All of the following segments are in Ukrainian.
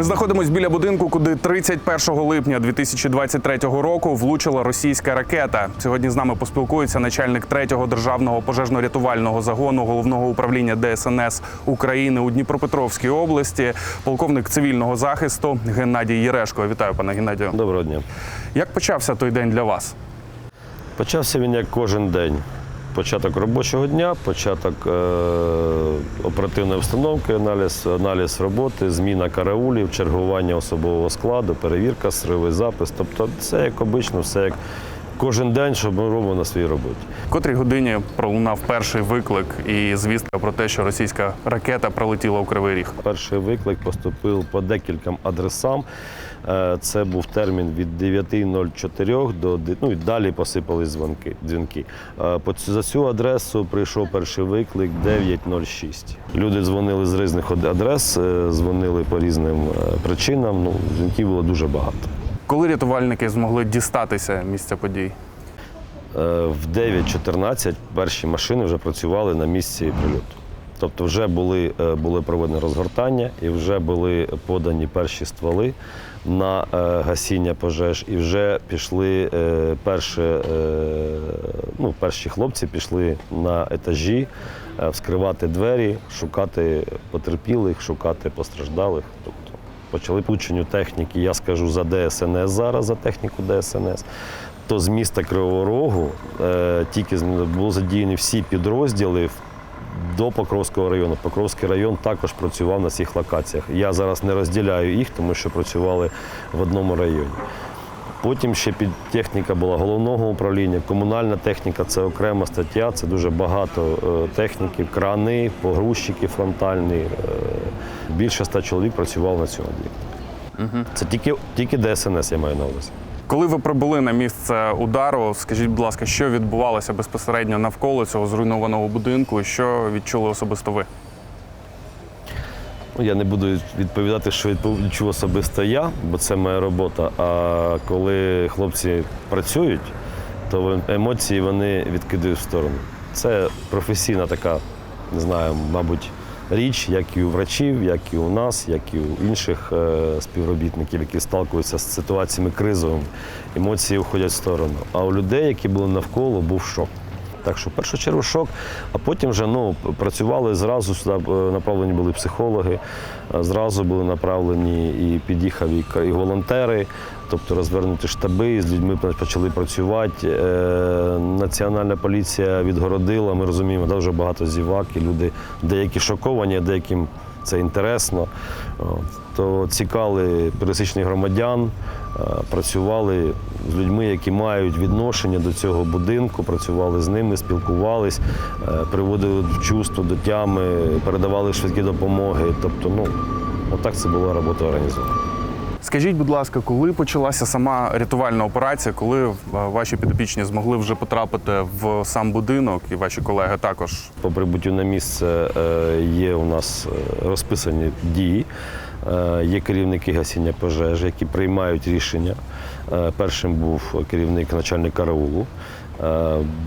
Ми знаходимося біля будинку, куди 31 липня 2023 року влучила російська ракета. Сьогодні з нами поспілкується начальник 3-го державного пожежно-рятувального загону головного управління ДСНС України у Дніпропетровській області, полковник цивільного захисту Геннадій Єрешко. Вітаю, пане Геннадію. Доброго дня. Як почався той день для вас? Почався він як кожен день. Початок робочого дня, початок е- оперативної обстановки, аналіз, аналіз роботи, зміна караулів, чергування особового складу, перевірка, сривий запис. Тобто все як обично, все як кожен день, що ми робимо на своїй роботі. В котрій годині пролунав перший виклик і звістка про те, що російська ракета пролетіла у Кривий Ріг. Перший виклик поступив по декільком адресам. Е, Це був термін від 9.04 до ну, і далі посипались дзвонки. дзвінки. Е, За цю адресу прийшов перший виклик 9.06. Люди дзвонили з різних адрес, е, дзвонили по різним причинам. Ну, дзвінків було дуже багато. Коли рятувальники змогли дістатися місця подій? В 9.14 перші машини вже працювали на місці прильоту. Тобто вже були, е, були проведені розгортання і вже були подані перші стволи на е, гасіння пожеж, і вже пішли е, перші, ну, перші хлопці пішли на етажі вскривати двері, шукати потерпілих, шукати постраждалих. Тобто почали полученню техніки, я скажу за ДСНС зараз, за техніку ДСНС. То з міста Кривого Рогу е, тільки були задіяні всі підрозділи в- до Покровського району. Покровський район також працював на цих локаціях. Я зараз не розділяю їх, тому що працювали в одному районі. Потім ще під техніка була головного управління. Комунальна техніка це окрема стаття, це дуже багато е, техніки, крани, погрузчики фронтальні. е, Більше ста чоловік працював на цьому об'єкті. Це тільки, тільки ДСНС, я маю на увазі. Коли ви прибули на місце удару, скажіть, будь ласка, що відбувалося безпосередньо навколо цього зруйнованого будинку, і що відчули особисто ви? Я не буду відповідати, що відчув особисто я, бо це моя робота. А коли хлопці працюють, то емоції вони відкидають в сторону. Це професійна така, не знаю, мабуть, річ, як і у врачів, як і у нас, як і у інших е, співробітників, які сталкуються з ситуаціями кризовими. Емоції уходять в сторону. А у людей, які були навколо, був шок. Так що в першу чергу шок, а потім вже ну, працювали зразу сюди е, направлені були психологи, е, зразу були направлені і під'їхав і волонтери, тобто розвернуті штаби, з людьми почали працювати. Е, Національна поліція відгородила, ми розуміємо, да, вже багато зівак, і люди деякі шоковані, а деяким це інтересно. То цікали пересічних громадян, е, працювали з людьми, які мають відношення до цього будинку, працювали з ними, спілкувались, е, приводили в чувство до тями, передавали швидкі допомоги. Тобто, ну, отак це була робота організована. Скажіть, будь ласка, коли почалася сама рятувальна операція, коли е, ваші підопічні змогли вже потрапити в сам будинок, і ваші колеги також? По прибуттю на місце е, є у нас е, розписані дії. Є керівники гасіння пожежі, які приймають рішення. Першим був керівник начальник караулу.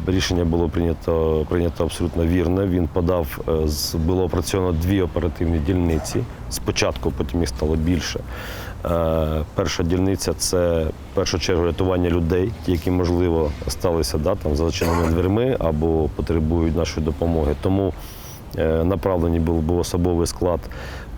Рішення було прийнято, прийнято абсолютно вірне. Він подав, було опрацьовано дві оперативні дільниці. Спочатку, потім їх стало більше. Е, Перша дільниця це в першу чергу рятування людей, які, можливо, сталися да, там, за зачиненими дверми або потребують нашої допомоги. Тому е, направлений був, був особовий склад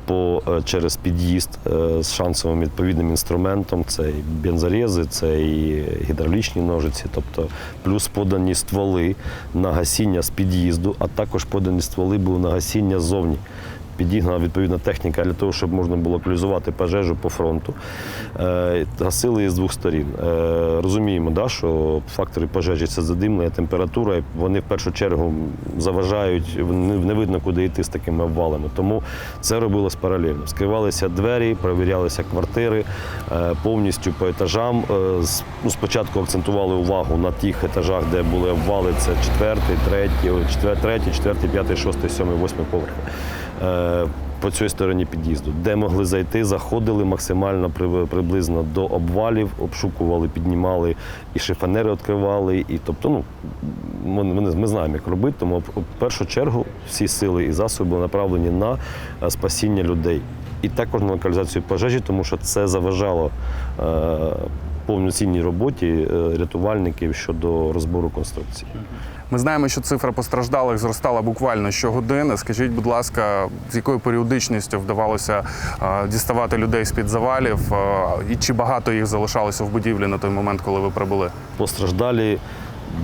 по, е, через під'їзд з шансовим відповідним інструментом. Це і бензорези, це і гідравлічні ножиці, тобто плюс подані стволи на гасіння з під'їзду, а також подані стволи були на гасіння ззовні. Підігнана відповідна техніка для того, щоб можна було локалізувати пожежу по фронту. Е, Гасили її з двох сторін. Е, Розуміємо, да, що фактори пожежі це задимлення, температура. Вони в першу чергу заважають, не видно, куди йти з такими обвалами. Тому це робилось паралельно. Скривалися двері, перевірялися квартири е, повністю по етажам. Е, ну, Спочатку акцентували увагу на тих етажах, де були обвали. Це четвертий, третій, ой, четвер- третій, четвертий, п'ятий, шостий, сьомий, восьмий поверх. Е, По цій стороні під'їзду, де могли зайти, заходили максимально приблизно до обвалів, обшукували, піднімали і шифонери відкривали. І тобто, ну ми, ми, ми знаємо, як робити. Тому в першу чергу всі сили і засоби були направлені на е, спасіння людей. і також на локалізацію пожежі, тому що це заважало е, повноцінній роботі е, рятувальників щодо розбору конструкції. Ми знаємо, що цифра постраждалих зростала буквально щогодини. Скажіть, будь ласка, з якою періодичністю вдавалося е, діставати людей з-під завалів, е, і чи багато їх залишалося в будівлі на той момент, коли ви прибули? Постраждалі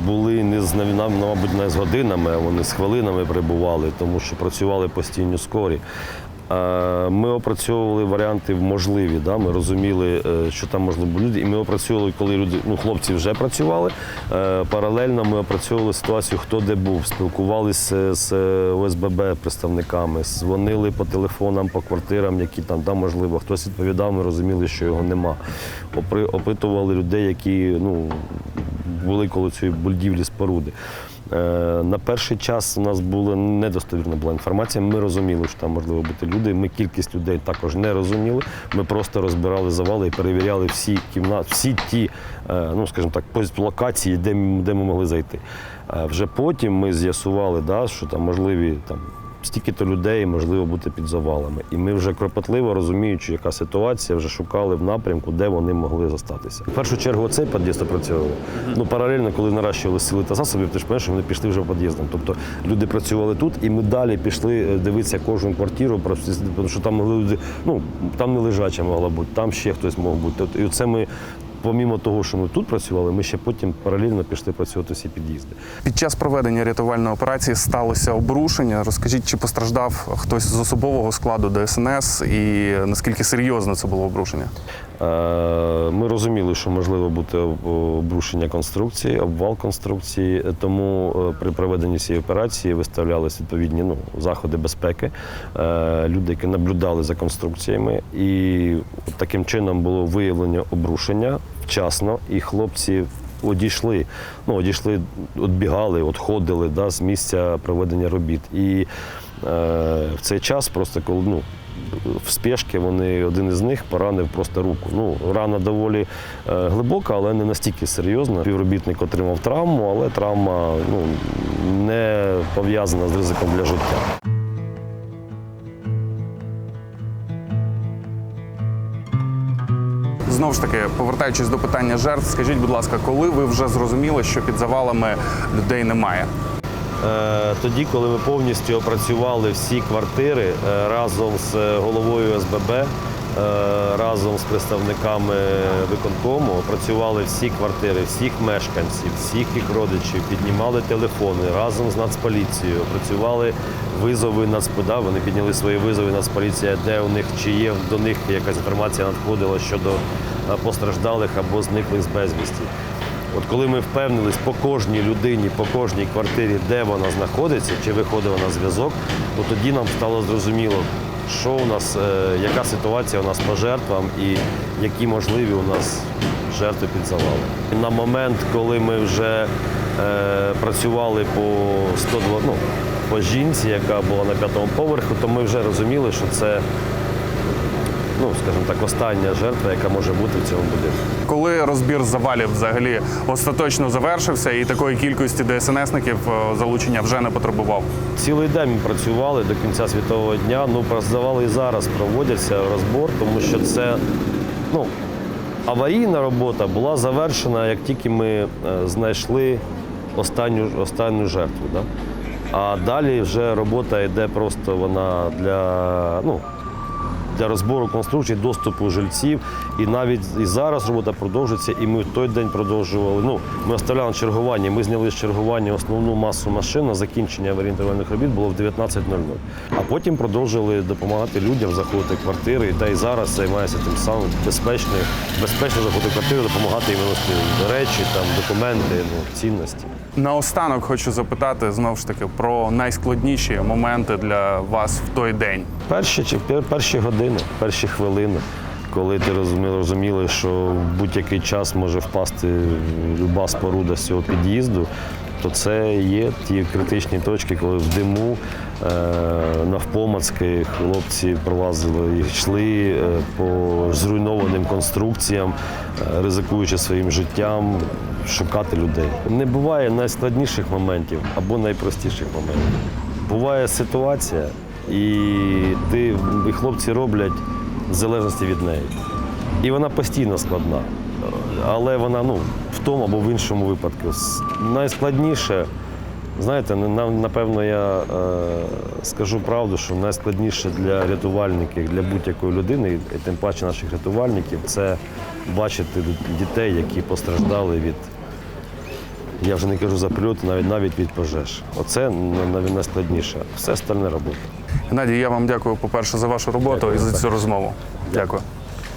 були не з мабуть, не з годинами, а вони з хвилинами прибували, тому що працювали постійно скорі. Е, Ми опрацьовували варіанти можливі. Да? Ми розуміли, е, що там можливо люди, і ми опрацьовували, коли люди, ну, хлопці вже працювали. Е, Паралельно ми опрацьовували ситуацію, хто де був, спілкувалися з ОСББ представниками, дзвонили по телефонам, по квартирам, які там, да, можливо, хтось відповідав, ми розуміли, що його нема. Опитували людей, які ну, були коло цієї будівлі споруди. Е, На перший час у нас була недостовірна була інформація. Ми розуміли, що там можливо бути люди. Ми кількість людей також не розуміли. Ми просто розбирали завали і перевіряли всі кімнати, всі ті, е, ну скажімо так, локації, де, де ми могли зайти. Е, Вже потім ми з'ясували, да, що там можливі там. Стільки-то людей можливо бути під завалами. І ми вже кропотливо розуміючи, яка ситуація, вже шукали в напрямку, де вони могли зостатися. В першу чергу цей під'їзд опрацьовував. Ну паралельно, коли наращували сили та засоби, ти ж пам'ятаєш, вони пішли вже по під'їздам. Тобто люди працювали тут, і ми далі пішли е, дивитися кожну квартиру, просто тому що там могли люди, ну там не лежача могла бути, там ще хтось мог бути. І це ми. Помімо того, що ми тут працювали, ми ще потім паралельно пішли працювати всі під'їзди. Під час проведення рятувальної операції сталося обрушення. Розкажіть, чи постраждав хтось з особового складу ДСНС і наскільки серйозно це було обрушення? Е, Ми розуміли, що можливо бути обрушення конструкції, обвал конструкції, тому е, при проведенні цієї операції виставлялися відповідні ну, заходи безпеки. Е, Люди, які наблюдали за конструкціями, і таким чином було виявлення обрушення вчасно, і хлопці. Одійшли, ну одійшли, відбігали, відходили да, з місця проведення робіт. І е, в цей час, просто коли ну, в спешки вони один із них поранив просто руку. Ну, рана доволі е, глибока, але не настільки серйозна. Співробітник отримав травму, але травма ну, не пов'язана з ризиком для життя. Знову ж таки, повертаючись до питання жертв, скажіть, будь ласка, коли ви вже зрозуміли, що під завалами людей немає? Е, Тоді, коли ми повністю опрацювали всі квартири е, разом з е, головою СББ, разом з представниками виконкому, опрацювали всі квартири, всіх мешканців, всіх їх родичів, піднімали телефони разом з Нацполіцією, опрацювали визови Нацпода. Вони підняли свої визови Нацполіція, де у них чи є до них якась інформація надходила щодо постраждалих або зниклих з безвісті. От коли ми впевнились по кожній людині, по кожній квартирі, де вона знаходиться, чи виходила на зв'язок, то тоді нам стало зрозуміло, що у нас, е, яка ситуація у нас по жертвам і які можливі у нас жертви під завалом. На момент, коли ми вже е, працювали по 102, ну, по жінці, яка була на п'ятому поверху, то ми вже розуміли, що це, ну, скажімо так, остання жертва, яка може бути в цьому будинку. Коли розбір завалів взагалі остаточно завершився, і такої кількості ДСНСників е, залучення вже не потребував? Цілий день ми працювали до кінця світового дня. Ну, роздавали і зараз проводяться розбор, тому що це ну, аварійна робота була завершена, як тільки ми е, знайшли останню, останню жертву. Да? А далі вже робота йде просто вона для, ну, для розбору конструкцій, доступу жильців. І навіть і зараз робота продовжується, і ми в той день продовжували. Ну, ми оставляли чергування. Ми зняли з чергування основну масу машин на закінчення аварійно-рятувальних робіт було в 19.00. А потім продовжили допомагати людям заходити в квартири. Та й зараз займається тим самим безпечною, безпечно заходити в квартири, допомагати їм виносити речі, там, документи, ну, цінності. Наостанок хочу запитати знову ж таки про найскладніші моменти для вас в той день. Перші, перші години, перші хвилини, коли ти розуміли, що в будь-який час може впасти люба споруда з цього під'їзду, то це є ті критичні точки, коли в диму е, навпомацки хлопці пролазили і йшли е, по зруйнованим конструкціям, е, ризикуючи своїм життям, шукати людей. Не буває найскладніших моментів або найпростіших моментів. Буває ситуація, і ти і хлопці роблять в залежності від неї. І вона постійно складна. Але вона ну, в тому або в іншому випадку. Найскладніше, знаєте, на- на- напевно, я е, скажу правду, що найскладніше для рятувальників, для будь-якої людини, і тим паче наших рятувальників, це бачити дітей, які постраждали від я вже не кажу за прильоти, навіть навіть від пожеж. Оце навіть найскладніше. Все остальне робота. Геннадій, я вам дякую, по-перше, за вашу роботу Дякую, і за цю розмову. Дякую.